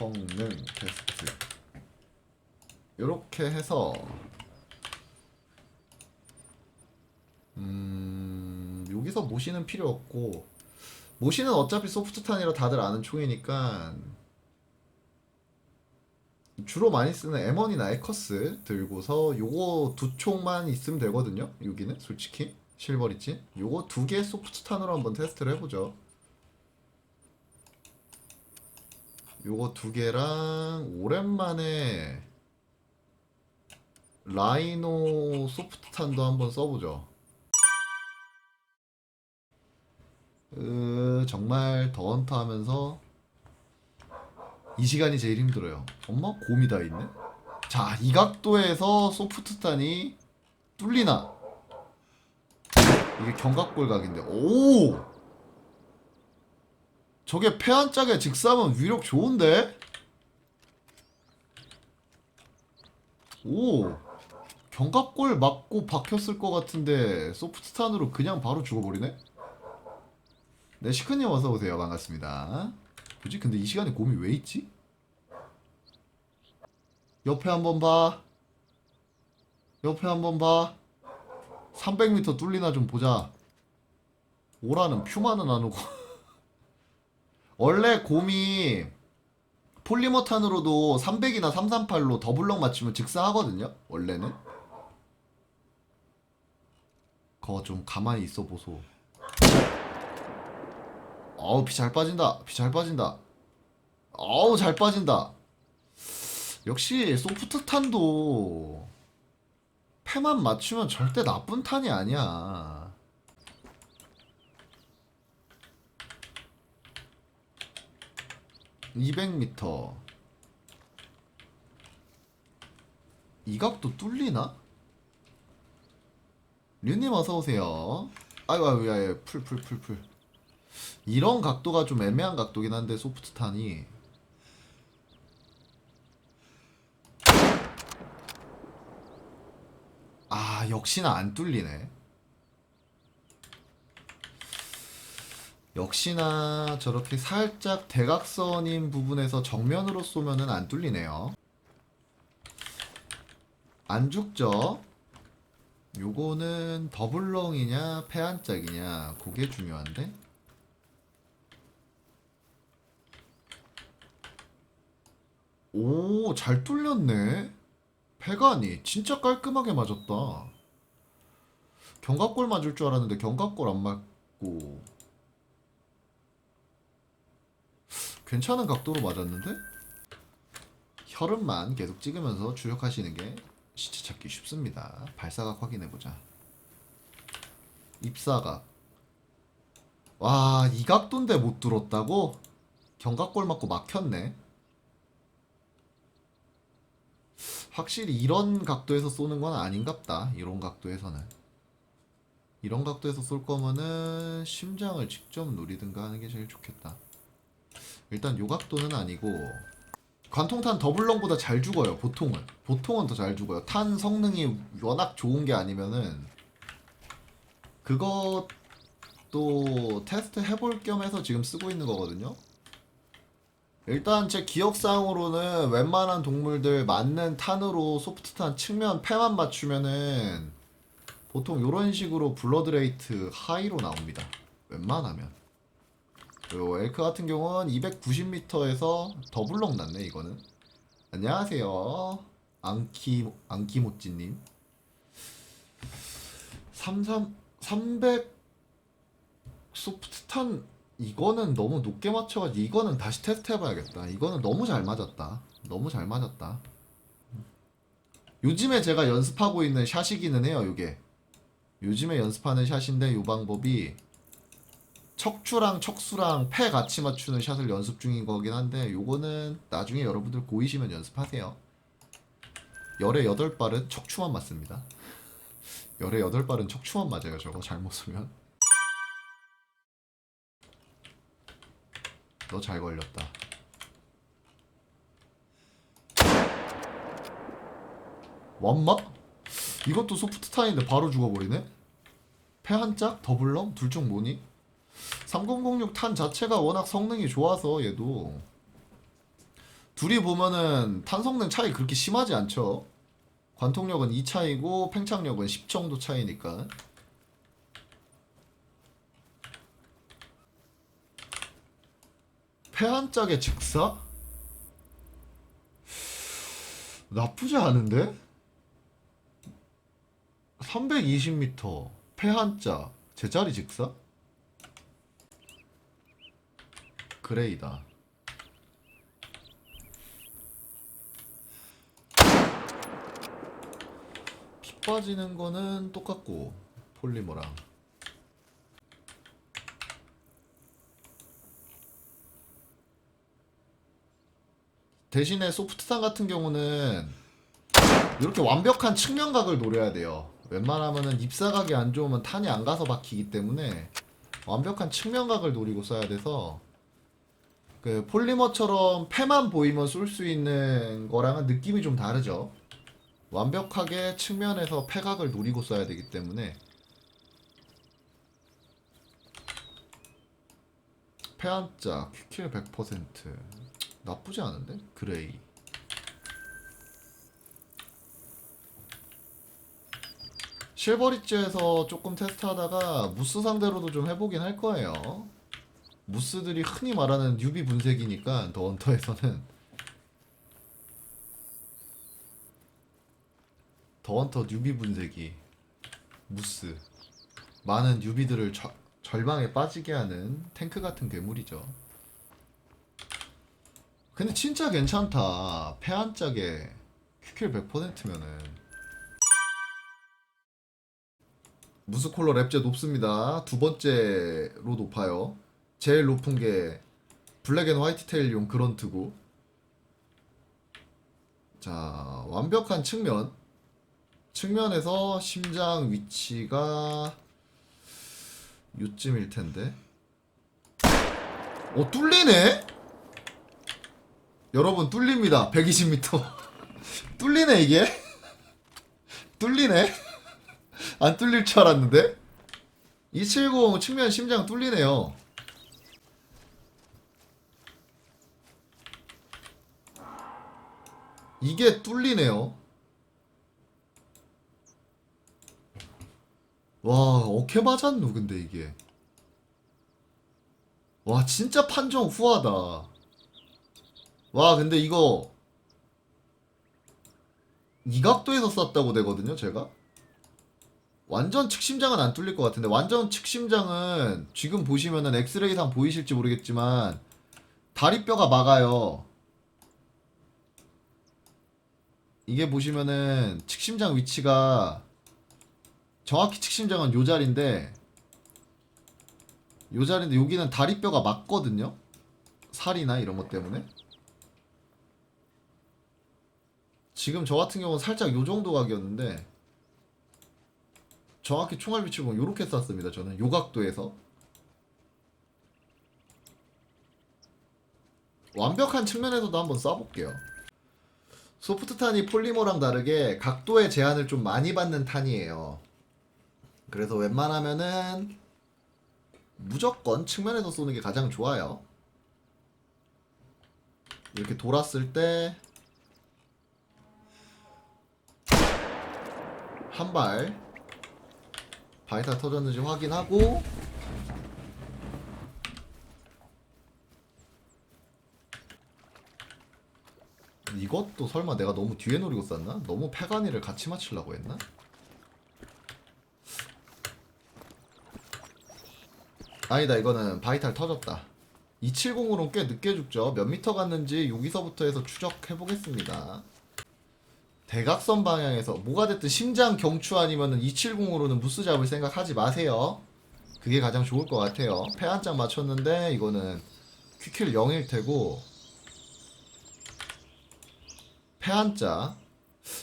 성능 테스트. 이렇게 해서 음 여기서 모시는 필요 없고 모시는 어차피 소프트탄이라 다들 아는 총이니까 주로 많이 쓰는 M1이나 에커스 들고서 요거 두 총만 있으면 되거든요 여기는 솔직히. 실버리지 요거 두 개 소프트탄으로 한번 테스트를 해보죠 요거 두 개랑 오랜만에 라이노 소프트 탄도 한번 써보죠. 으, 정말 더 헌터 하면서 이 시간이 제일 힘들어요. 엄마 곰이 다 있네. 자, 이 각도에서 소프트탄이 뚫리나? 이게 견각골각인데, 오! 저게 폐한 짝에 직사면 위력 좋은데? 오 견갑골 맞고 박혔을 것 같은데 소프트탄으로 그냥 바로 죽어버리네? 네 시크님 어서오세요 반갑습니다 뭐지 근데 이 시간에 곰이 왜 있지? 옆에 한번 봐 옆에 한번 봐 300m 뚫리나 좀 보자 오라는 퓨마는 안 오고 원래 곰이 폴리머탄으로도 300이나 338로 더블럭 맞추면 즉사하거든요. 원래는. 거 좀 가만히 있어 보소. 어우 피 잘 빠진다. 피 잘 빠진다. 어우 잘 빠진다. 역시 소프트 탄도 패만 맞추면 절대 나쁜 탄이 아니야. (200m) 이 각도 뚫리나? 류님 어서오세요. 아이고 아이고 야야 풀풀 풀풀. 이런 각도가 좀 애매한 각도긴 한데 소프트탄이. 아 역시나 안 뚫리네 역시나 저렇게 살짝 대각선인 부분에서 정면으로 쏘면은 안 뚫리네요. 안 죽죠? 요거는 더블렁이냐 패한짝이냐 그게 중요한데 오 잘 뚫렸네 패가니 진짜 깔끔하게 맞았다 견갑골 맞을 줄 알았는데 견갑골 안 맞고 괜찮은 각도로 맞았는데? 혈흔만 계속 찍으면서 추적하시는 게 시체 찾기 쉽습니다. 발사각 확인해보자. 입사각. 와, 이 각도인데 못 뚫었다고? 견각골 맞고 막혔네. 확실히 이런 각도에서 쏘는 건 아닌갑다. 이런 각도에서는. 이런 각도에서 쏠 거면은 심장을 직접 노리든가 하는 게 제일 좋겠다. 일단 요 각도는 아니고 관통탄 더블렁보다 잘 죽어요 보통은. 보통은 더 잘 죽어요. 탄 성능이 워낙 좋은 게 아니면은 그것도 테스트 해볼 겸 해서 지금 쓰고 있는 거거든요. 일단 제 기억상으로는 웬만한 동물들 맞는 탄으로 소프트탄 측면 패만 맞추면은 보통 요런 식으로 블러드레이트 하이로 나옵니다. 웬만하면 요 엘크 같은 경우는 290m에서 더블럭 났네 이거는. 안녕하세요. 안키 안키모찌님. 33 300 소프트탄 이거는 너무 높게 맞춰가지고 이거는 다시 테스트 해봐야겠다. 이거는 너무 잘 맞았다. 너무 잘 맞았다. 요즘에 제가 연습하고 있는 샷이기는 해요 요게. 요즘에 연습하는 샷인데 요 방법이 척추랑 척수랑 패 같이 맞추는 샷을 연습 중인 거긴 한데 요거는 나중에 여러분들 고이시면 연습하세요. 열에 여덟 발은 척추만 맞습니다. 열에 여덟 발은 척추만 맞아요. 저거 잘못 쏘면. 너 잘 걸렸다. 완마? 이것도 소프트 타인데 바로 죽어버리네? 패 한 짝? 더블럼? 둘 중 뭐니? 3006 탄 자체가 워낙 성능이 좋아서 얘도 둘이 보면은 탄 성능 차이 그렇게 심하지 않죠. 관통력은 2 차이고 팽창력은 10 정도 차이니까. 폐한 짝의 직사? 나쁘지 않은데? 320m 폐한자 제자리 직사? 그레이다 피 빠지는 거는 똑같고 폴리머랑 대신에 소프트탄 같은 경우는 이렇게 완벽한 측면각을 노려야 돼요. 웬만하면은 입사각이 안 좋으면 탄이 안 가서 박히기 때문에 완벽한 측면각을 노리고 써야 돼서 그 폴리머처럼 패만 보이면 쏠 수 있는 거랑은 느낌이 좀 다르죠. 완벽하게 측면에서 패각을 노리고 써야 되기 때문에 패한자 퀵킬 100% 나쁘지 않은데? 그레이 실버리츠에서 조금 테스트하다가 무스 상대로도 좀 해보긴 할 거예요. 무스들이 흔히 말하는 뉴비 분쇄기니까 더 헌터에서는 더 헌터 뉴비 분쇄기 무스 많은 뉴비들을 저- 절망에 빠지게 하는 탱크 같은 괴물이죠. 근데 진짜 괜찮다. 패한 짝에 큐킬 100%면은 무스콜러 랩제 높습니다. 두 번째로 높아요. 제일 높은 게 블랙 앤 화이트 테일용 그런트고. 자, 완벽한 측면. 측면에서 심장 위치가 요쯤일 텐데. 어, 뚫리네? 여러분, 뚫립니다. 120m. 뚫리네, 이게? 뚫리네? 안 뚫릴 줄 알았는데? 270 측면 심장 뚫리네요. 이게 뚫리네요. 와, 어케 맞았노, 근데 이게. 와, 진짜 판정 후하다. 와, 근데 이거 이 각도에서 쐈다고 되거든요, 제가. 완전 측심장은 안 뚫릴 것 같은데 완전 측심장은 지금 보시면은 엑스레이상 보이실지 모르겠지만 다리뼈가 막아요. 이게 보시면은 측심장 위치가 정확히 측심장은 요 자리인데 요 자리인데 여기는 다리뼈가 막거든요. 살이나 이런 것 때문에. 지금 저 같은 경우는 살짝 요 정도 각이었는데 정확히 총알 위치를 보면 이렇게 쐈습니다. 저는 요 각도에서 완벽한 측면에서도 한번 쏴볼게요. 소프트 탄이 폴리머랑 다르게 각도의 제한을 좀 많이 받는 탄이에요. 그래서 웬만하면은 무조건 측면에서 쏘는 게 가장 좋아요. 이렇게 돌았을 때 한 발 바이타 터졌는지 확인하고 이것도 설마 내가 너무 뒤에 노리고 쐈나? 너무 패간이를 같이 맞추려고 했나? 아니다 이거는 바이탈 터졌다 270으로는 꽤 늦게 죽죠 몇 미터 갔는지 여기서부터 해서 추적해 보겠습니다 대각선 방향에서 뭐가 됐든 심장 경추 아니면은 270으로는 무스 잡을 생각 하지 마세요. 그게 가장 좋을 것 같아요. 패 한 장 맞췄는데 이거는 퀴킬 0일 테고 패 한자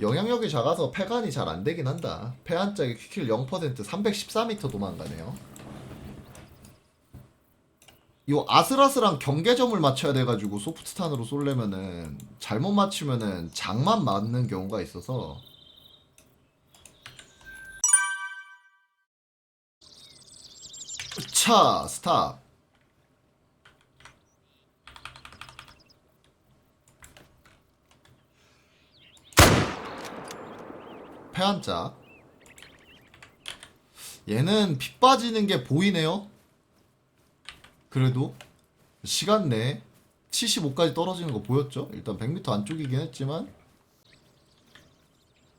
영향력이 작아서 패간이 잘 안 되긴 한다. 패 한짝에 퀴킬 0% 314m 도망가네요. 요 아슬아슬한 경계점을 맞춰야 돼가지고 소프트탄으로 쏠려면은 잘못 맞추면은 장만 맞는 경우가 있어서 차 스탑 패한짝 얘는 피 빠지는 게 보이네요. 그래도 시간 내에 75까지 떨어지는 거 보였죠? 일단 100m 안쪽이긴 했지만.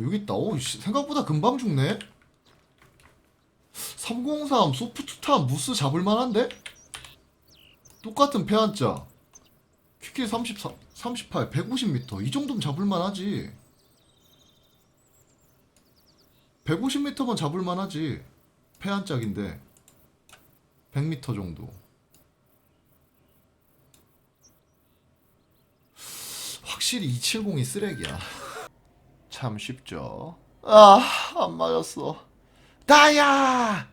여기 있다. 오 씨, 생각보다 금방 죽네. 303 소프트탄 무스 잡을만한데? 똑같은 패한자. 퀴킬 34, 38, 150m 이 정도면 잡을만하지 150m만 잡을만 하지. 패한짝인데 100m 정도. 확실히 270이 쓰레기야. 참 쉽죠? 아 안 맞았어. 나야